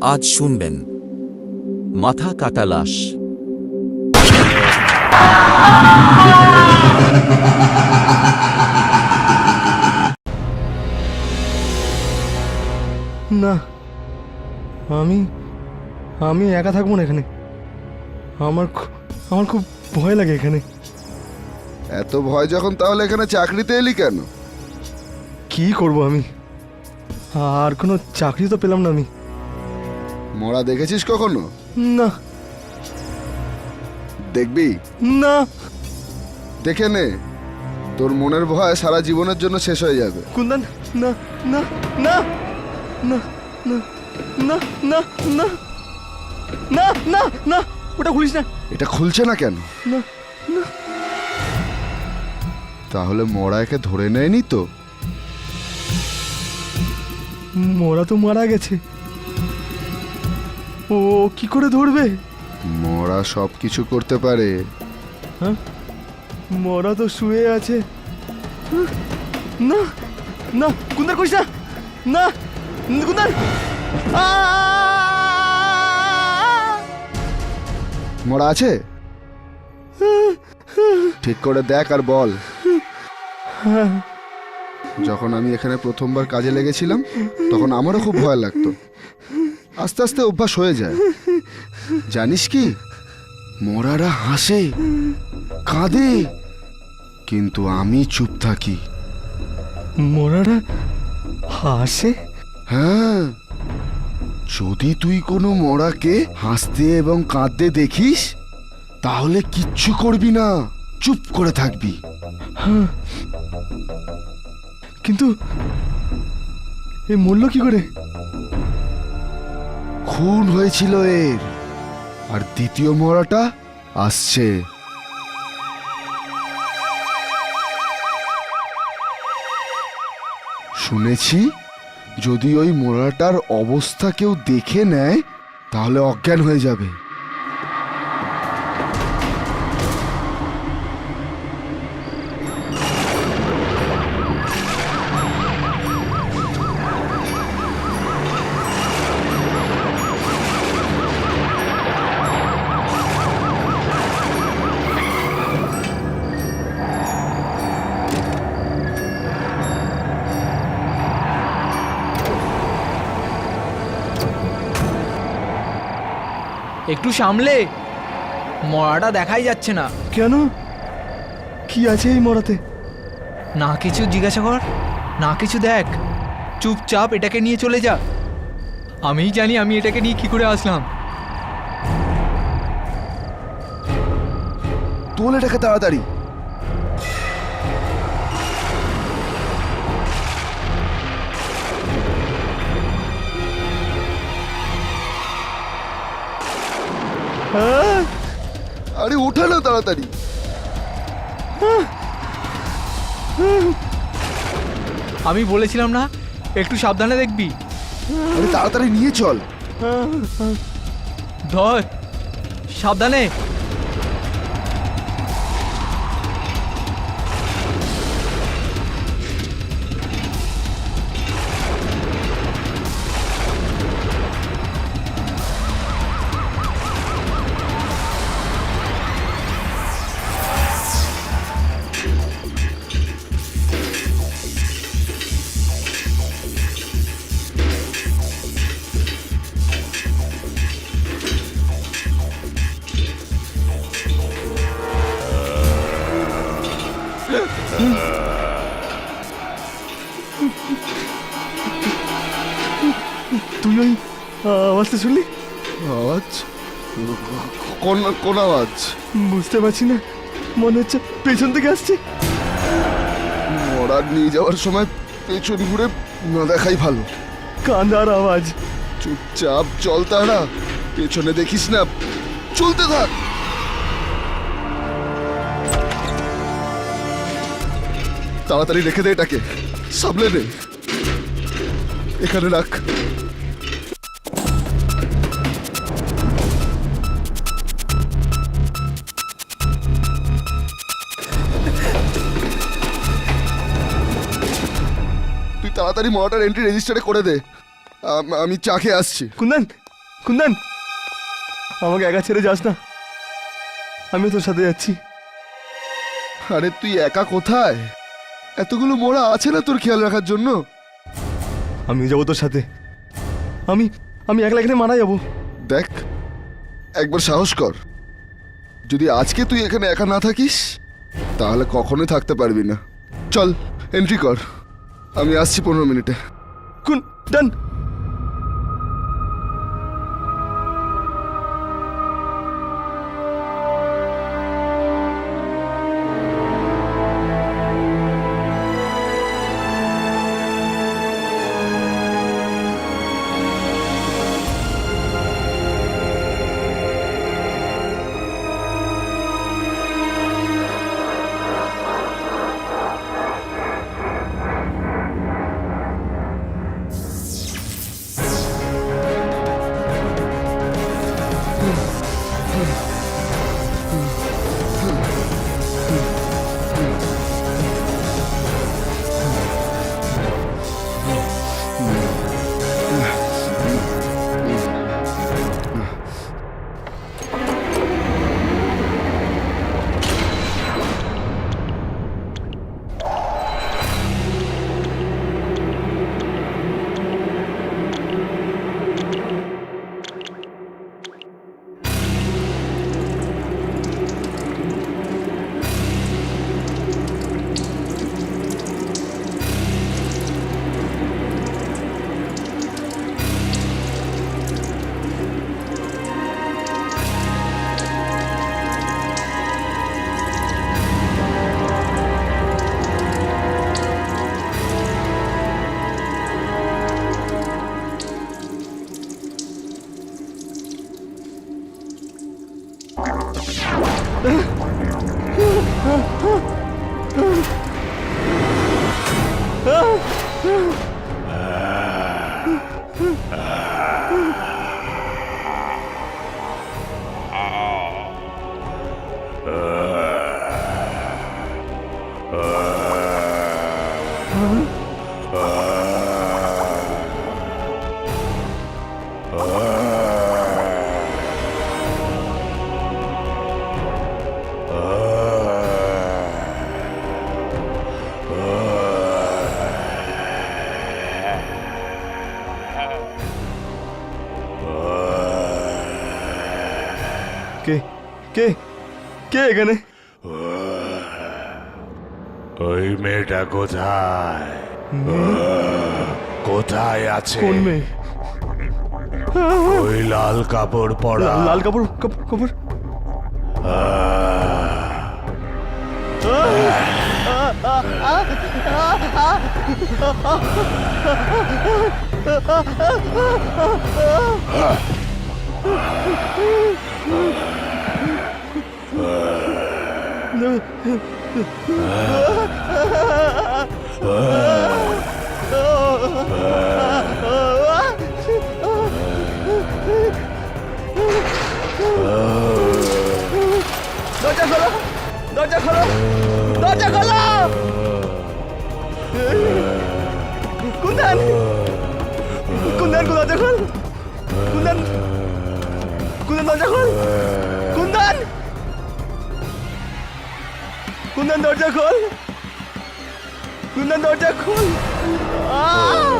আজ শুনবেন মাথা কাটা লাশ। না আমি আমি একা থাকব না এখানে। আমার আমার খুব ভয় লাগে এখানে। এত ভয় যখন তাহলে এখানে চাকরিতে এলি কেন? কি করব আমি? আর কোনো চাকরি তো পেলাম না আমি। মরা দেখেছিস কখনো না দেখবি না দেখে নে তোর মনের ভয় সারা জীবনের জন্য শেষ হয়ে যাবে কুন্দন না না না না না না না না না না না ওটা খুলিস না এটা খুলছে না কেন না না তাহলে মরা একে ধরে নেয়নি তো মোরা তো মারা গেছে ও কি করে ধরবে? মরা সব কিছু করতে পারে। হ্যাঁ? মরা তো শুয়ে আছে। না না কুন্দার করিস না। না কুন্দার মরা আছে? ঠিক করে দেখ আর বল। যখন আমি এখানে প্রথমবার কাজে লেগেছিলাম তখন আমারও খুব ভয় লাগতো। আস্তে আস্তে অভ্যাস হয়ে যায়। জানিস কি? মরারা হাসে কাঁদে। কিন্তু আমি চুপ থাকি। মরারা হাসে? হ্যাঁ। যদি তুই কোনো মরাকে হাসতে এবং কাঁদতে দেখিস তাহলে কিচ্ছু করবি না। চুপ করে থাকবি। কিন্তু এ মরল কি করে? খুন হয়েছিল এর। আর দ্বিতীয় মরাটা আসছে। শুনেছি, যদি ওই মোড়াটার অবস্থা কেউ দেখে নেয়, তাহলে অজ্ঞান হয়ে যাবে। একটু সামলে। মরাটা দেখাই যাচ্ছে না। কেন? কি আছে এই মরাতে? না কিছু জিজ্ঞাসা কর না কিছু দেখ। চুপচাপ এটাকে নিয়ে চলে যা। আমিই জানি আমি এটাকে নিয়ে কি করে আসলাম। তোল এটাকে তাড়াতাড়ি। আহ! আরে ওঠা না তাড়াতাড়ি। আমি বলেছিলাম না একটু সাবধানে দেখবি। আরে তাড়াতাড়ি নিয়ে চল। ধর সাবধানে। তুই ওই আওয়াজটা শুনলি? আওয়াজ? কোন কোন আওয়াজ? বুঝতে পারছি না। মনে হচ্ছে পেছন থেকে আসছে। মরার নিয়ে যাওয়ার সময় পেছন ঘুরে না দেখাই ভালো। কান্দার আওয়াজ। চুপচাপ চল তারা। পেছনে দেখিস না। চলতে থাক। তাড়াতাড়ি রেখে দে এটাকে। সামলে নে। এখানে রাখ। তাড়াতাড়ি মরাটার এন্ট্রি রেজিস্টারে করে দে। আম- আমি চা খেয়ে আসছি। কুন্দন কুন্দন! আমাকে একা ছেড়ে যাস না। আমিও তোর সাথে যাচ্ছি। আরে তুই একা কোথায়? এতগুলো মোড়া আছে না তোর খেয়াল রাখার জন্য? আমি যাব তোর সাথে। আমি আমি একলা এখানে মারা যাব। দেখ একবার সাহস কর। যদি আজকে তুই এখানে একা না থাকিস তাহলে কখনোই থাকতে পারবি না। চল এন্ট্রি কর। আমি আসছি পনেরো মিনিটে। কোন? ডান। কে? কে এখানে? ওই মেয়েটা কোথায়? কোথায় আছে? কোন মেয়ে? ওই লাল কাপড় পরা। লাল- কাপড় কাপড়? কাপড় দরজা খোলো দরজা খোলো দরজা খোলো। কুন্দন কুন্দন দরজা খোল। কুন্দন কুন্দন দরজা খোল। কুন্দন দরজা খোল কুন্দন দরজা খোল আহ!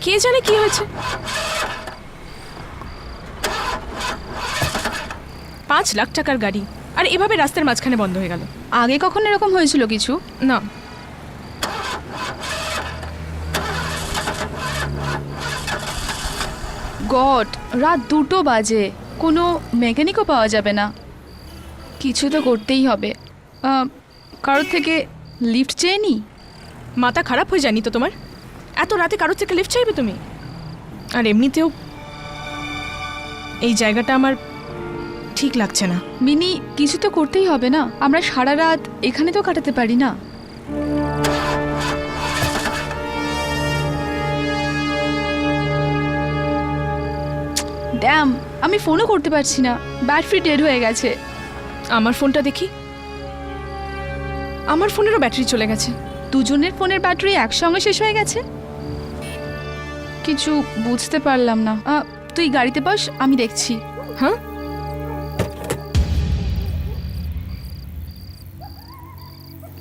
কে জানে কি হয়েছে? পাঁচ লাখ টাকার গাড়ি। আর এভাবে রাস্তার মাঝখানে বন্ধ হয়ে গেল। আগে কখন এরকম হয়েছিল কিছু? না। গড রাত দুটো বাজে। কোনো মেকানিকও পাওয়া যাবে না। কিছু তো করতেই হবে। আহ, কারোর থেকে লিফট চেয়ে নি? মাথা খারাপ হয়ে যায়নি তো তোমার? এত রাতে কারোর থেকে লিফট চাইবে তুমি? আর এমনিতেও এই জায়গাটা আমার ঠিক লাগছে না। মিনি কিছু তো করতেই হবে না। আমরা সারা রাত এখানে তো কাটাতে পারি না। ড্যাম আমি ফোনও করতে পারছি না। ব্যাটারি ডেড হয়ে গেছে। আমার ফোনটা দেখি। আমার ফোনেরও ব্যাটারি চলে গেছে। দুজনের ফোনের ব্যাটারি একসঙ্গে শেষ হয়ে গেছে? কিছু বুঝতে পারলাম না। আ, তুই গাড়িতে বস আমি দেখছি। হ্যাঁ?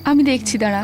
আমি দেখছি দাঁড়া।